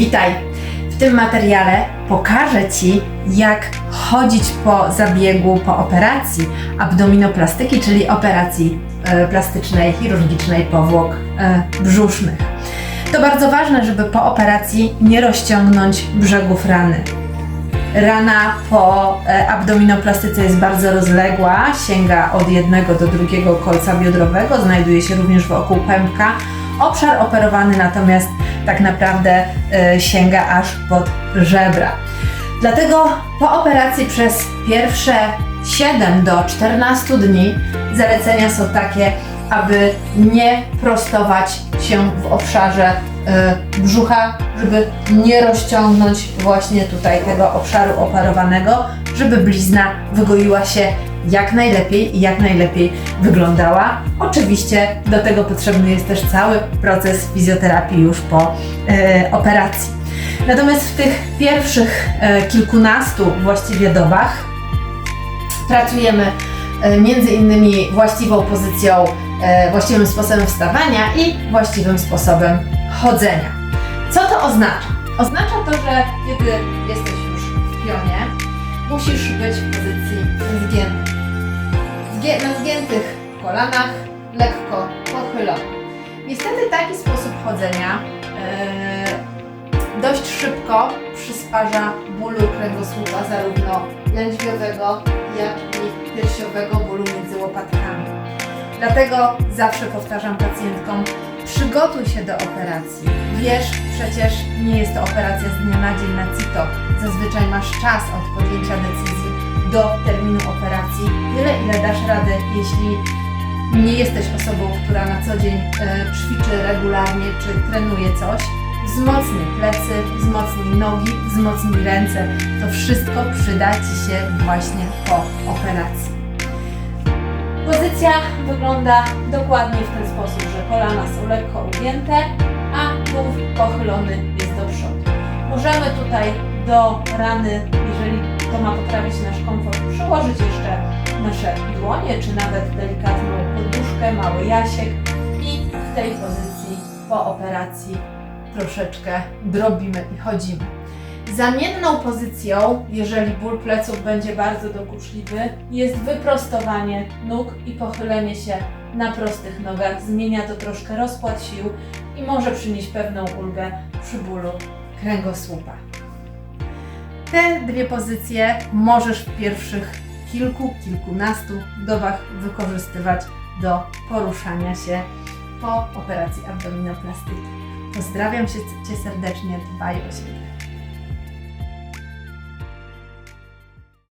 Witaj! W tym materiale pokażę Ci, jak chodzić po zabiegu, po operacji abdominoplastyki, czyli operacji e, plastycznej, chirurgicznej powłok e, brzusznych. To bardzo ważne, żeby po operacji nie rozciągnąć brzegów rany. Rana po e, abdominoplastyce jest bardzo rozległa, sięga od jednego do drugiego kolca biodrowego, znajduje się również wokół pępka. Obszar operowany natomiast tak naprawdę e, sięga aż pod żebra. Dlatego po operacji przez pierwsze 7 do 14 dni zalecenia są takie, aby nie prostować się w obszarze e, brzucha, żeby nie rozciągnąć właśnie tutaj tego obszaru operowanego, żeby blizna wygoiła się jak najlepiej i jak najlepiej wyglądała. Oczywiście do tego potrzebny jest też cały proces fizjoterapii już po e, operacji. Natomiast w tych pierwszych e, kilkunastu właściwie dobach pracujemy e, między innymi właściwą pozycją, e, właściwym sposobem wstawania i właściwym sposobem chodzenia. Co to oznacza? Oznacza to, że kiedy jesteś już w pionie, musisz być w pozycji zgiętej. Zgie- na zgiętych kolanach, lekko pochylonych. Niestety taki sposób chodzenia e, dość szybko przysparza bólu kręgosłupa, zarówno lędźwiowego, jak i piersiowego bólu między łopatkami. Dlatego zawsze powtarzam pacjentkom, przygotuj się do operacji. Wiesz, przecież nie jest to operacja z dnia na dzień na CITO. Zazwyczaj masz czas od podjęcia decyzji do terminu operacji. Tyle, ile dasz radę, jeśli nie jesteś osobą, która na co dzień e, ćwiczy regularnie czy trenuje coś, wzmocnij plecy, wzmocnij nogi, wzmocnij ręce. To wszystko przyda Ci się właśnie po operacji. Pozycja wygląda dokładnie w ten sposób, że kolana są lekko ugięte, a tułów pochylony jest do przodu. Możemy tutaj do rany, jeżeli to ma poprawić nasz komfort, przyłożyć jeszcze nasze dłonie, czy nawet delikatną poduszkę, mały jasiek i w tej pozycji po operacji troszeczkę drobimy i chodzimy. Zamienną pozycją, jeżeli ból pleców będzie bardzo dokuczliwy, jest wyprostowanie nóg i pochylenie się na prostych nogach. Zmienia to troszkę rozkład sił i może przynieść pewną ulgę przy bólu kręgosłupa. Te dwie pozycje możesz w pierwszych kilku, kilkunastu dobach wykorzystywać do poruszania się po operacji abdominoplastyki. Pozdrawiam Cię serdecznie, dbaj o siebie.